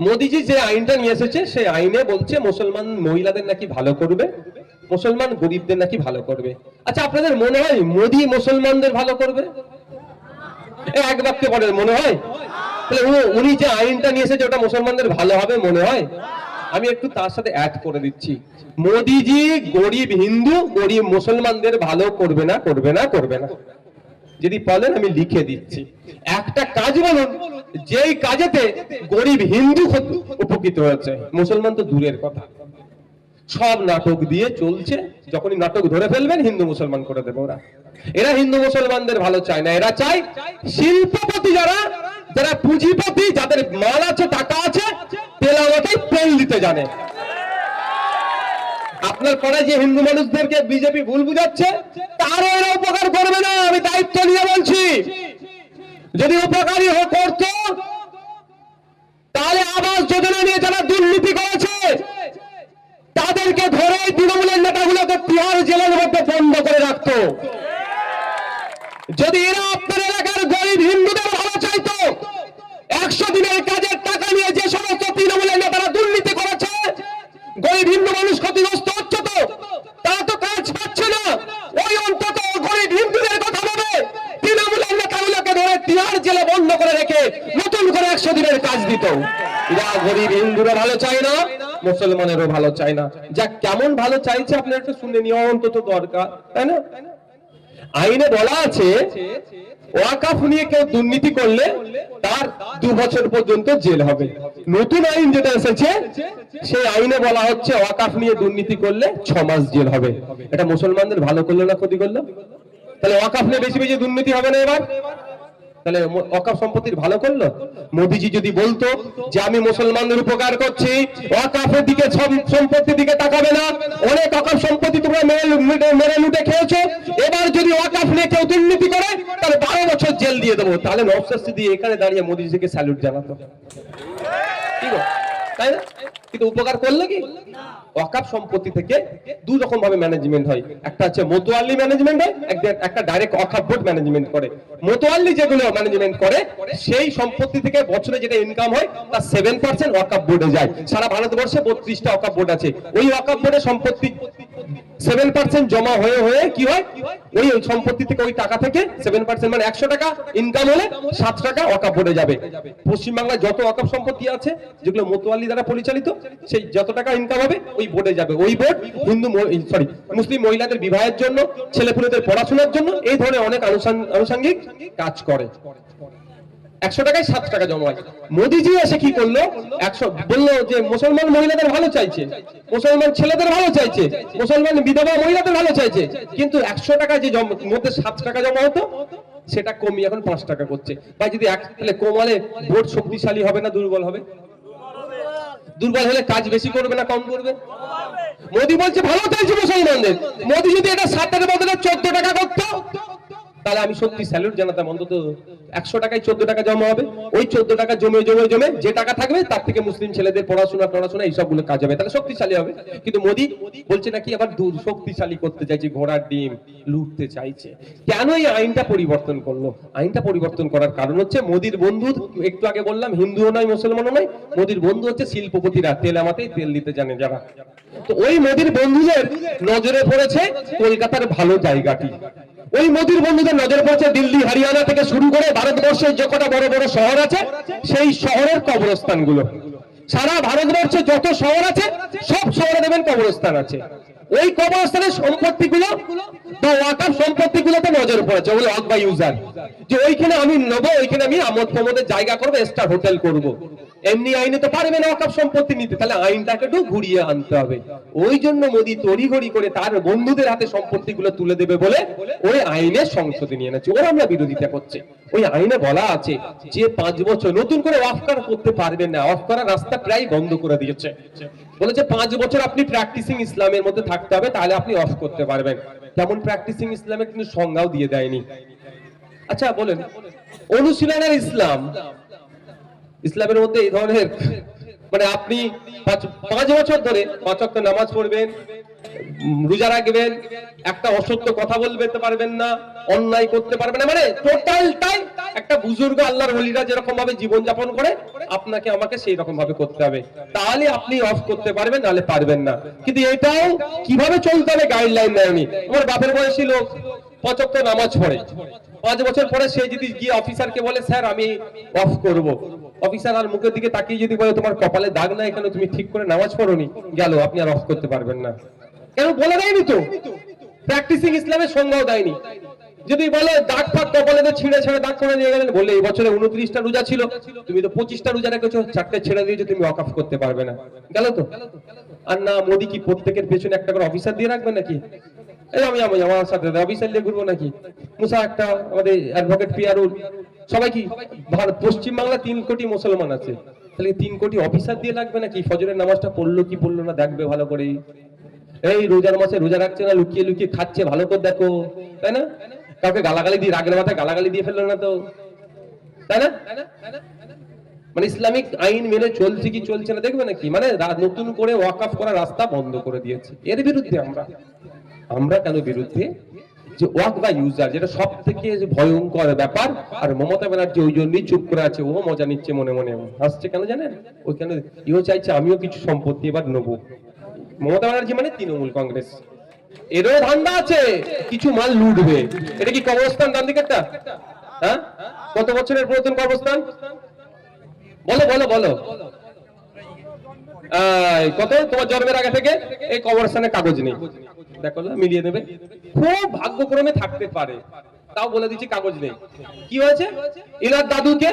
মোদিজি যে আইনটা নিয়ে এসেছে, সেই আইনে বলছে মুসলমান মহিলাদের নাকি ভালো করবে, মুসলমান গরিবদের নাকি ভালো করবে। আচ্ছা আপনাদের মনে হয় মোদি মুসলমানদের ভালো করবে? এক বাক্যে বলেন, মনে হয়? তাহলে উনি যে আইনটা নিয়ে এসেছে, ওটা মুসলমানদের ভালো হবে, মনে হয়? আমি একটু তার সাথে অ্যাড করে দিচ্ছি। মোদিজি গরিব হিন্দু, গরিব মুসলমানদের ভালো করবে না করবে না করবে না। যদি বলেন, আমি লিখে দিচ্ছি। একটা কাজ বলুন। যেই কাজেতে গরিব হিন্দু উপকৃত হয়েছে। মুসলমান তো দূরের কথা। সব নাটক দিয়ে চলছে, যখনই নাটক ধরে ফেলবেন, হিন্দু মুসলমান করে দেবে ওরা। এরা হিন্দু মুসলমানদের ভালো চায় না, এরা চায় শিল্পপতি যারা যারা পুঁজিপতি, যাদের মাল আছে, টাকা আছে তেলাওয়াতেই তেল দিতে জানে। আপনার পরে যে হিন্দু মানুষদেরকে বিজেপি ভুল বুঝাচ্ছে, তারও এরা উপকার করবে না, আমি দায়িত্ব নিয়ে বলছি। যদি উপকারী করতো তাহলে আবাস যোজনা নিয়ে যারা দুর্নীতি করেছে, তাদেরকে ধরে তৃণমূলের নেতাগুলোকে তিহার জেলের মধ্যে বন্ধ করে রাখত। যদি এরা আপনার এলাকার গরিব হিন্দুদের ভালো চাইতো, একশো দিনের কাজের টাকা নিয়ে যে সমস্ত তৃণমূলের নেতারা দুর্নীতি করেছে গরিব হিন্দু মানুষ ক্ষতিগ্রস্ত হচ্ছে তো তারা তো কাজ পাচ্ছে না ওই অন্তত গরিব হিন্দুদের কথা ভাবে তৃণমূলের নেতাগুলোকে ধরে তিহার জেলে বন্ধ করে রেখে নতুন করে একশো দিনের কাজ দিত এরা গরিব হিন্দুরা ভালো চায় না? মুসলমানেরও ভালো চায় না। যা কেমন ভালো চাইছে আপনার একটু শুনে নেওয়া অন্তত দরকার, তাই না? আইনে বলা আছে, ওয়াকাফ নিয়ে কেউ দুর্নীতি করলে তার দু বছর পর্যন্ত জেল হবে। নতুন আইন যেটা এসেছে, সেই আইনে বলা হচ্ছে ওয়াকাফ নিয়ে দুর্নীতি করলে ছ মাস জেল হবে। এটা মুসলমানদের ভালো করল না ক্ষতি করল? তাহলে ওয়াকাফ নিয়ে বেশি বেশি দুর্নীতি হবে না এবার? তাহলে অকাপ সম্পত্তির ভালো করল? মোদিজি যদি বলতো যে আমি মুসলমানদের উপকার করছি ওয়াকাফের দিকে সম- সম্পত্তির দিকে তাকাবে না। অনেক অকাপ সম্পত্তি তোমরা মেরে লুটে খেয়েছো। এবার যদি ওয়াকাফ নিয়ে কেউ দুর্নীতি করে, তাহলে বারো বছর জেল দিয়ে দেবো। তাহলে নবশাস্তি দিয়ে এখানে দাঁড়িয়ে মোদিজিকে স্যালুট জানাতো। কি গো? তাই না? কিন্তু উপকার করল কি? ওয়াকাফ সম্পত্তি থেকে দু রকম ভাবে ম্যানেজমেন্ট হয়। একটা হচ্ছে মোতোয়াল্লি ম্যানেজমেন্ট হয় একটা- ডাইরেক্ট ওয়াকাফ বোর্ড ম্যানেজমেন্ট করে। মোতোয়াল্লি যেগুলো ম্যানেজমেন্ট করে, সেই সম্পত্তি থেকে বছরে যেটা ইনকাম হয়, তার সেভেন পার্সেন্ট ওয়াকাফ বোর্ডে যায়। সারা ভারতবর্ষে বত্রিশটা ওয়াকাফ বোর্ড আছে। ওই ওয়াকাফ বোর্ডের সম্পত্তি সেভেন পার্সেন্ট জমা হয়ে হয়ে কি হয়? ওই সম্পত্তি থেকে ওই টাকা থেকে সেভেন পার্সেন্ট মানে একশো টাকা ইনকাম হলে সাত টাকা ওয়াকাফ বোর্ডে যাবে। পশ্চিমবাংলায় যত ওয়াকাফ সম্পত্তি আছে, যেগুলো মোতোয়ালি দ্বারা পরিচালিত, সেই যত টাকা ইনকাম হবে, ওই বোর্ডে যাবে। ওই বোর্ড হিন্দু সরি মুসলিম মহিলাদের বিবাহের জন্য, ছেলেপুলেদের পড়াশোনার জন্য এই ধরনের অনেক আনুষাং- আনুষঙ্গিক কাজ করে। একশো টাকায় সাত টাকা জমা হয় মোদিজি এসে কি করল? একশো বলল যে মুসলমান মহিলাদের ভালো চাইছে। মুসলমান ছেলেদের ভালো চাইছে। মুসলমান বিধবা মহিলাদের ভালো চাইছে। কিন্তু একশো টাকা যে মধ্যে সাত টাকা জমা হতো, সেটা কমিয়ে এখন পাঁচ টাকা করছে। বা যদি এক তাহলে কমালে ভোট শক্তিশালী হবে না, দুর্বল হবে? দুর্বল হলে কাজ বেশি করবে না কম করবে? মোদী বলছে, ভালো চাইছে মুসলমানদের। মোদি যদি এটা সাতের বদলে চোদ্দ টাকা তাহলে আমি সত্যি স্যালুট জানাতাম অন্তত একশো টাকায় চোদ্দ টাকা জমা হবে। ওই চোদ্দ টাকা জমে জমে জমে যে টাকা থাকবে তার থেকে মুসলিম ছেলেদের পড়াশোনা পড়াশোনা এইসবগুলো কাজ হবে। তাহলে শক্তিশালী হবে। কিন্তু মোদি বলছে নাকি আবার দূর শক্তিশালী করতে চাইছে, ঘোড়ার ডিম লুটতে চাইছে। কেন এই আইনটা পরিবর্তন করল? আইনটা পরিবর্তন করার কারণ হচ্ছে মোদির বন্ধু, একটু আগে বললাম, হিন্দুও নয়, মুসলমানও নয়, মোদির বন্ধু হচ্ছে শিল্পপতিরা, তেল আমাতেই তেল দিতে জানে যারা। তো ওই মোদির বন্ধুদের নজরে পড়েছে কলকাতার ভালো জায়গাটি। ওই মোদির বন্ধুদের নজরে পড়েছে দিল্লি, হরিয়ানা থেকে শুরু করে ভারতবর্ষের যে কটা বড় বড় শহর আছে, সেই শহরের কবরস্থানগুলো। সারা ভারতবর্ষে যত শহর আছে, সব শহরে দেবেন কবরস্থান আছে। ওই কবরস্থানের সম্পত্তিগুলো, বা ওয়াকাফ সম্পত্তিগুলোতে নজর পড়েছে, ওগুলো হক বা ইউজার। যে ওইখানে আমি নেব, ওইখানে আমি আমোদ প্রমোদের জায়গা করব স্টার হোটেল করব। এমনি আইনে তো পারবে না ওয়াকাফ সম্পত্তি নিতে। তাহলে আইনটাকে একটু ঘুরিয়ে আনতে হবে। ওই জন্য মোদি তড়িঘড়ি করে তার বন্ধুদের হাতে সম্পত্তিগুলো তুলে দেবে বলে ওই আইনে সংসদে নিয়ে এনেছে। ওরা আমরা বিরোধিতা করছে। ওই আইনে বলা আছে যে পাঁচ বছর নতুন করে অফ করা করতে পারবেন না। অফ করার রাস্তা প্রায় বন্ধ করে দিয়েছে। বলেছে পাঁচ বছর আপনি প্র্যাকটিসিং ইসলামের মধ্যে থাকতে হবে, তাহলে আপনি অফ করতে পারবেন। তেমন প্র্যাকটিসিং ইসলামের কিন্তু সংজ্ঞাও দিয়ে দেয়নি। আচ্ছা বলেন। অনুশীলনের ইসলাম ইসলামের মধ্যে এই ধরনের মানে আপনি পাঁচ বছর ধরে পাঁচ ওয়াক্ত নামাজ পড়বেন, রোজা রাখবেন, একটা অসত্য কথা বলতে পারবেন না, অন্যায় করতে পারবেন না মানে টোটালটাই একটা বুজুর্গ আল্লাহর হলিরা যেরকম ভাবে জীবন যাপন করে, আপনাকে আমাকে সেই রকম ভাবে করতে হবে। তাহলে আপনি অফ করতে পারবেন, নাহলে পারবেন না। কিন্তু এটাও কীভাবে চলতে হবে গাইডলাইন নেয়নি? আমার বাপের বয়সী লোক পঁচাত্ত নামাজ পড়ে। পাঁচ বছর পরে সে যদি গিয়ে অফিসারকে বলে, স্যার, আমি অফ করব। অফিসার আর মুখের দিকে তাকিয়ে যদি বলে, তোমার কপালে দাগ না এখানে তুমি ঠিক করে নামাজ পড়োনি। গেল, আপনি আর অফ করতে পারবেন না। কেন বলে দেয়নি তো? প্র্যাকটিসিং ইসলামের সংজ্ঞাও দেয়নি। যদি বলে, দাগ ফাগ কপালে তো ছিঁড়ে ছেড়ে দাগ করে নিয়ে গেলেন। বলে এই বছরে উনত্রিশটা রোজা ছিল। তুমি তো পঁচিশটা রোজা রেখেছো, চারটে ছেড়ে দিয়েছ, তুমি অকাফ করতে পারবে না। গেল তো? আর না, মোদি কি প্রত্যেকের পেছনে একটা করে অফিসার দিয়ে রাখবে নাকি? আমি আমি আমার সাথে। অফিসার দিয়ে ঘুরবো নাকি? মুসা একটা আমাদের অ্যাডভোকেট পিয়ারুল সবাই কি? ভারত পশ্চিম বাংলা তিন কোটি মুসলমান আছে। তাহলে তিন কোটি অফিসার দিয়ে লাগবে নাকি? ফজরের নামাজটা পড়ল কি পড়ল না? দেখবে ভালো করে এই রোজার মাসে রোজা রাখছে না, লুকিয়ে লুকিয়ে খাচ্ছে, ভালো করে দেখো। তাই না? কাউকে গালাগালি দিয়ে, রাগের মাথায় গালাগালি দিয়ে ফেলল না তো। তাই না? মানে ইসলামিক আইন মেনে চলছে কি চলছে না, দেখবে নাকি? মানে নতুন করে ওয়াকআফ করা রাস্তা বন্ধ করে দিয়েছে। এর বিরুদ্ধে আমরা। আমরা কেন বিরুদ্ধে? যে ওয়াক বা ইউজার যেটা সব থেকে ভয়ঙ্কর ব্যাপার, আর মমতা ব্যানার্জি ওই জন্যই চুপ করে আছে, ও মজা নিচ্ছে মনে মনে। হাসছে কেন জানেন? ওই কেন, ইও চাইছে আমিও কিছু সম্পত্তি এবার নেব। মমতা ব্যানার্জি মানে তৃণমূল কংগ্রেস। এরও ধান্দা আছে, কিছু মাল লুটবে। এটা কি কবরস্থান ডান দিকেরটা? হ্যাঁ? কত বছরের পুরাতন কবরস্থান? বলো বলো বলো। কত? তোমার জন্মের আগে থেকে? এই কবরস্থানে কাগজ নেই। দেখো মিলিয়ে দেবে খুব ভাগ্যক্রমে থাকতে পারে। তাও বলে দিচ্ছি, কাগজ নেই। কি হয়েছে? দাদুকে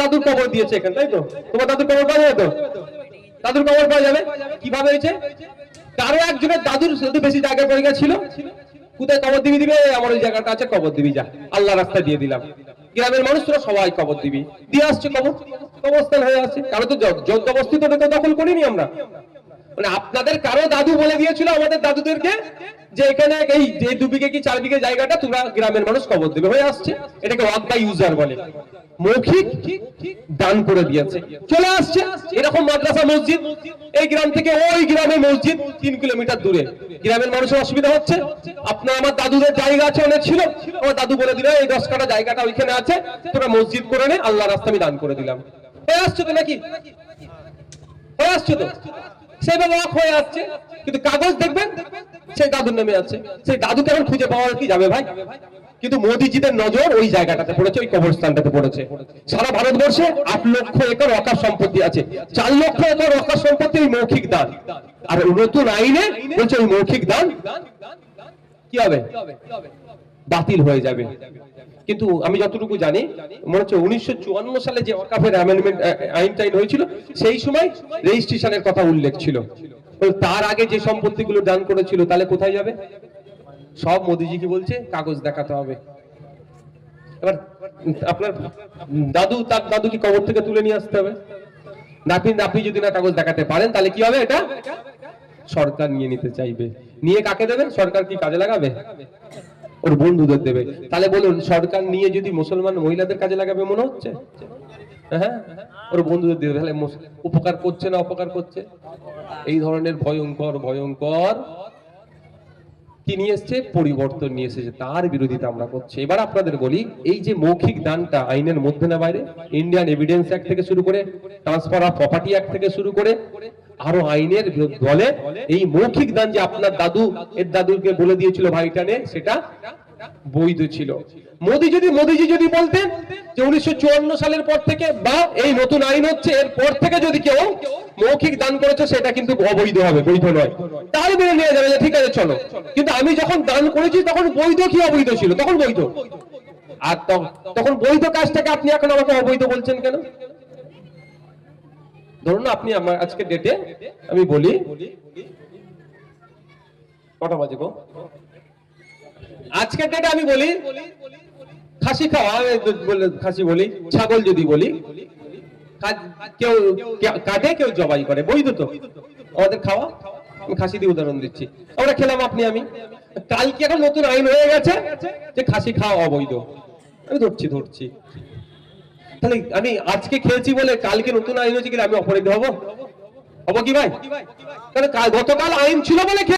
দাদুর কবর দিয়েছে এখানে, তাই তো? তোমার দাদুর কবর পাওয়া যাবে তো? দাদুর কবর পাওয়া যাবে? কীভাবে হয়েছে? কারও একজনের দাদুর শুধু বেশি জায়গায় পড়ে গেছিল, কোথায় কবর দিবি দিবে? আমার ওই জায়গাটা আছে, কবর দিবি, যা। আল্লাহ রাস্তা দিয়ে দিলাম। গ্রামের মানুষ তোরা সবাই কবর দিবি। দিয়ে আসছে কবর। কবরস্থান হয়ে আসছে। কারও তো জবরদস্তি তো দখল করিনি আমরা। মানে আপনাদের কারও দাদু বলে দিয়েছিল আমাদের দাদুদেরকে যে এখানে এই যে দু বিঘে কি চার বিঘে জায়গাটা তোমরা গ্রামের মানুষ কবর দেবে হয়ে আসছে। এটাকে ওয়াক বাই ইউজার বলে। মৌখিক দান করে দিয়েছে। চলে আসছে। এরকম মাদ্রাসা মসজিদ। এই গ্রাম থেকে ওই গ্রামে মসজিদ তিন কিলোমিটার দূরে। গ্রামের মানুষের অসুবিধা হচ্ছে। আপনার আমার দাদুদের জায়গা আছে, অনেক ছিল। আমার দাদু বলে দিল, এই দশ কাটা জায়গাটা ওইখানে আছে। তোরা মসজিদ করে নে আল্লাহ রাস্তা আমি দান করে দিলাম। হয়ে আসছে তো নাকি? হয়ে আসছে তো? সেইভাবে অফ হয়ে আসছে। কিন্তু কাগজ দেখবেন, সেই দাদুর নামে আছে। সেই দাদুকে এখন খুঁজে পাওয়া কি যাবে ভাই? কিন্তু মোদিজিদের নজর ওই জায়গাটাতে পড়েছে, ওই কবরস্থানটাতে পড়েছে। সারা ভারতবর্ষে আট লক্ষ একর অকাশ সম্পত্তি আছে। চার লক্ষ একর অকাশ সম্পত্তি ওই মৌখিক দান। আর নতুন আইনে বলছে ওই মৌখিক দান কি হবে? বাতিল হয়ে যাবে। কিন্তু আমি যতটুকু জানি, মনে হচ্ছে উনিশশো চুয়ান্ন সালে যে ওয়াকাফের অ্যামেন্ডমেন্ট আইন টাইন হয়েছিল, সেই সময় রেজিস্ট্রেশনের কথা উল্লেখ ছিল। তার আগে যে সম্পত্তিগুলো দান করেছিল, তাহলে কোথায় যাবে? সব মোদিজি কি বলছে, কাগজ দেখাতে হবে। এবার, আপনার দাদু, তার দাদু কি কবর থেকে তুলে নিয়ে আসতে হবে। নাপি নাপি যদি না কাগজ দেখাতে পারেন, তাহলে কি হবে এটা? সরকার নিয়ে নিতে চাইবে। নিয়ে কাকে দেবেন? সরকার কি কাজে লাগাবে? ওর বন্ধুদের দেবে। তাহলে বলুন, সরকার নিয়ে যদি মুসলমান মহিলাদের কাজে লাগাবে মনে হচ্ছে? হ্যাঁ? ওর বন্ধুদের দেবে, তাহলে উপকার করছে না অপকার করছে? এই ধরনের ভয়ঙ্কর ভয়ঙ্কর কি নিয়ে এসছে? পরিবর্তন নিয়ে এসেছে। তার বিরোধিতা আমরা করছি। এবার আপনাদের বলি, এই যে মৌখিক দানটা আইনের মধ্যে না বাইরে ইন্ডিয়ান এভিডেন্স অ্যাক্ট থেকে শুরু করে ট্রান্সফার অফ প্রপার্টি অ্যাক্ট থেকে শুরু করে আরও আইনের বলে এই মৌখিক দান যে আপনার দাদু, এর দাদুকে বলে দিয়েছিল ভাইটা নে, সেটা বৈধ ছিল। মোদি যদি, মোদিজি যদি বলতেন যে উনিশশো সালের পর থেকে বা এই নতুন আইন হচ্ছে, এর পর থেকে যদি কেউ মৌখিক দান করেছে, সেটা কিন্তু অবৈধ হবে, বৈধ নয়। তাহলে মেনে নিয়ে যাবে যে ঠিক আছে, চলো। কিন্তু আমি যখন দান করেছি, তখন বৈধ কি অবৈধ ছিল? তখন বৈধ। আর তখন বৈধ কাজটাকে আপনি এখন আমাকে অবৈধ বলছেন কেন? ধরুন আপনি আমার আজকে ডেটে আমি বলি, কটা বাজে গো? আজকের ডেটে আমি বলি, খাসি খাওয়া খাসি বলি, ছাগল যদি বলি কেউ কাটে কেউ জবাই করে, বৈধ তো। আমাদের খাওয়া, আমি খাসি দিয়ে উদাহরণ দিচ্ছি। আমরা খেলাম আপনি, আমি। কালকে এখন নতুন আইন হয়ে গেছে যে খাসি খাওয়া অবৈধ। আমি ধরছি ধরছি। তাহলে আমি আজকে খেয়েছি বলে কালকে নতুন আইন হয়েছে গেলে আমি অপরাধী হব? হব কি ভাই? কাল- গতকাল আইন ছিল বলে